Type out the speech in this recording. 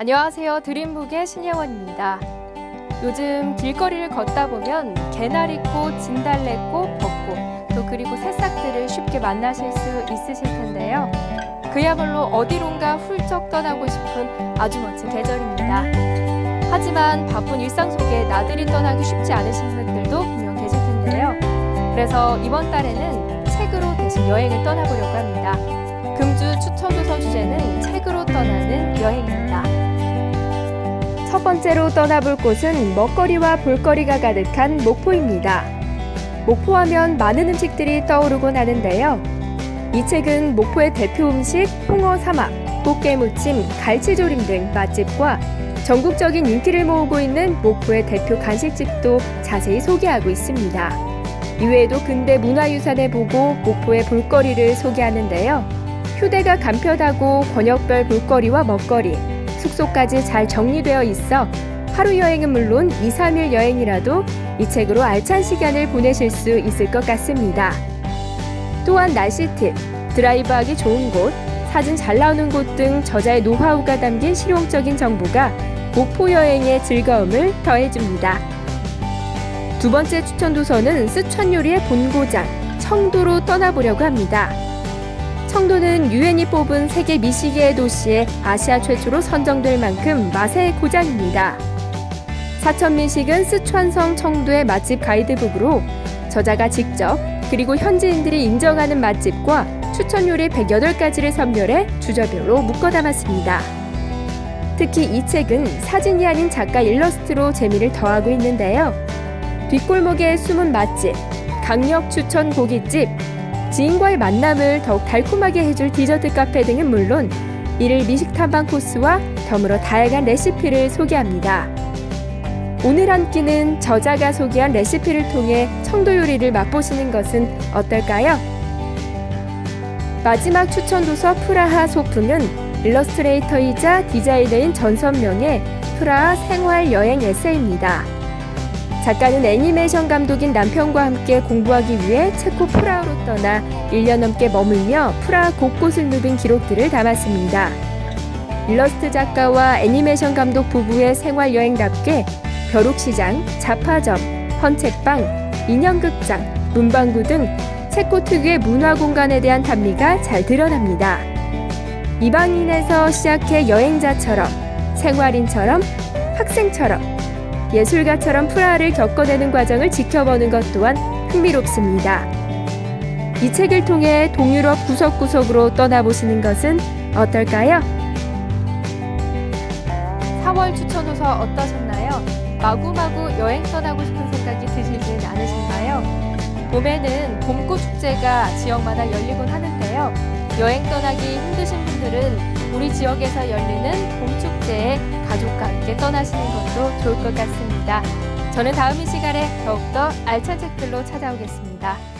안녕하세요. 드림북의 신예원입니다. 요즘 길거리를 걷다 보면 개나리꽃, 진달래꽃, 벚꽃, 또 그리고 새싹들을 쉽게 만나실 수 있으실 텐데요. 그야말로 어디론가 훌쩍 떠나고 싶은 아주 멋진 계절입니다. 하지만 바쁜 일상 속에 나들이 떠나기 쉽지 않으신 분들도 분명 계실 텐데요. 그래서 이번 달에는 책으로 대신 여행을 떠나보려고 합니다. 금주 추천도서 주제는 책으로 떠나는 여행입니다. 첫 번째로 떠나볼 곳은 먹거리와 볼거리가 가득한 목포입니다. 목포하면 많은 음식들이 떠오르곤 하는데요. 이 책은 목포의 대표 음식 홍어 사막, 꽃게무침, 갈치조림 등 맛집과 전국적인 인기를 모으고 있는 목포의 대표 간식집도 자세히 소개하고 있습니다. 이외에도 근대 문화유산을 보고 목포의 볼거리를 소개하는데요. 휴대가 간편하고 권역별 볼거리와 먹거리, 숙소까지 잘 정리되어 있어 하루 여행은 물론 2, 3일 여행이라도 이 책으로 알찬 시간을 보내실 수 있을 것 같습니다. 또한 날씨 팁, 드라이브하기 좋은 곳, 사진 잘 나오는 곳 등 저자의 노하우가 담긴 실용적인 정보가 목포 여행의 즐거움을 더해줍니다. 두 번째 추천 도서는 스촨 요리의 본고장, 청도로 떠나보려고 합니다. 청도는 유엔이 뽑은 세계 미시계의 도시에 아시아 최초로 선정될 만큼 맛의 고장입니다. 사천민식은 스촨성 청도의 맛집 가이드북으로 저자가 직접 그리고 현지인들이 인정하는 맛집과 추천 요리 108가지를 선별해 주저별로 묶어 담았습니다. 특히 이 책은 사진이 아닌 작가 일러스트로 재미를 더하고 있는데요. 뒷골목의 숨은 맛집, 강력 추천 고깃집, 지인과의 만남을 더욱 달콤하게 해줄 디저트 카페 등은 물론 이를 미식 탐방 코스와 덤으로 다양한 레시피를 소개합니다. 오늘 한 끼는 저자가 소개한 레시피를 통해 청도 요리를 맛보시는 것은 어떨까요? 마지막 추천 도서 프라하 소풍은 일러스트레이터이자 디자이너인 전선명의 프라하 생활 여행 에세이입니다. 작가는 애니메이션 감독인 남편과 함께 공부하기 위해 체코 프라하로 떠나 1년 넘게 머물며 프라하 곳곳을 누빈 기록들을 담았습니다. 일러스트 작가와 애니메이션 감독 부부의 생활 여행답게 벼룩시장, 잡화점, 헌책방, 인형극장, 문방구 등 체코 특유의 문화 공간에 대한 탐미가 잘 드러납니다. 이방인에서 시작해 여행자처럼, 생활인처럼, 학생처럼, 예술가처럼 프라하를 겪어내는 과정을 지켜보는 것 또한 흥미롭습니다. 이 책을 통해 동유럽 구석구석으로 떠나보시는 것은 어떨까요? 4월 추천도서 어떠셨나요? 마구마구 여행 떠나고 싶은 생각이 드시진 않으신가요? 봄에는 봄꽃 축제가 지역마다 열리곤 하는데요. 여행 떠나기 힘드신 분들은 우리 지역에서 열리는 봄 축제에 가족과 함께 떠나시는 것도 좋을 것 같습니다. 저는 다음 이 시간에 더욱더 알찬 책들로 찾아오겠습니다.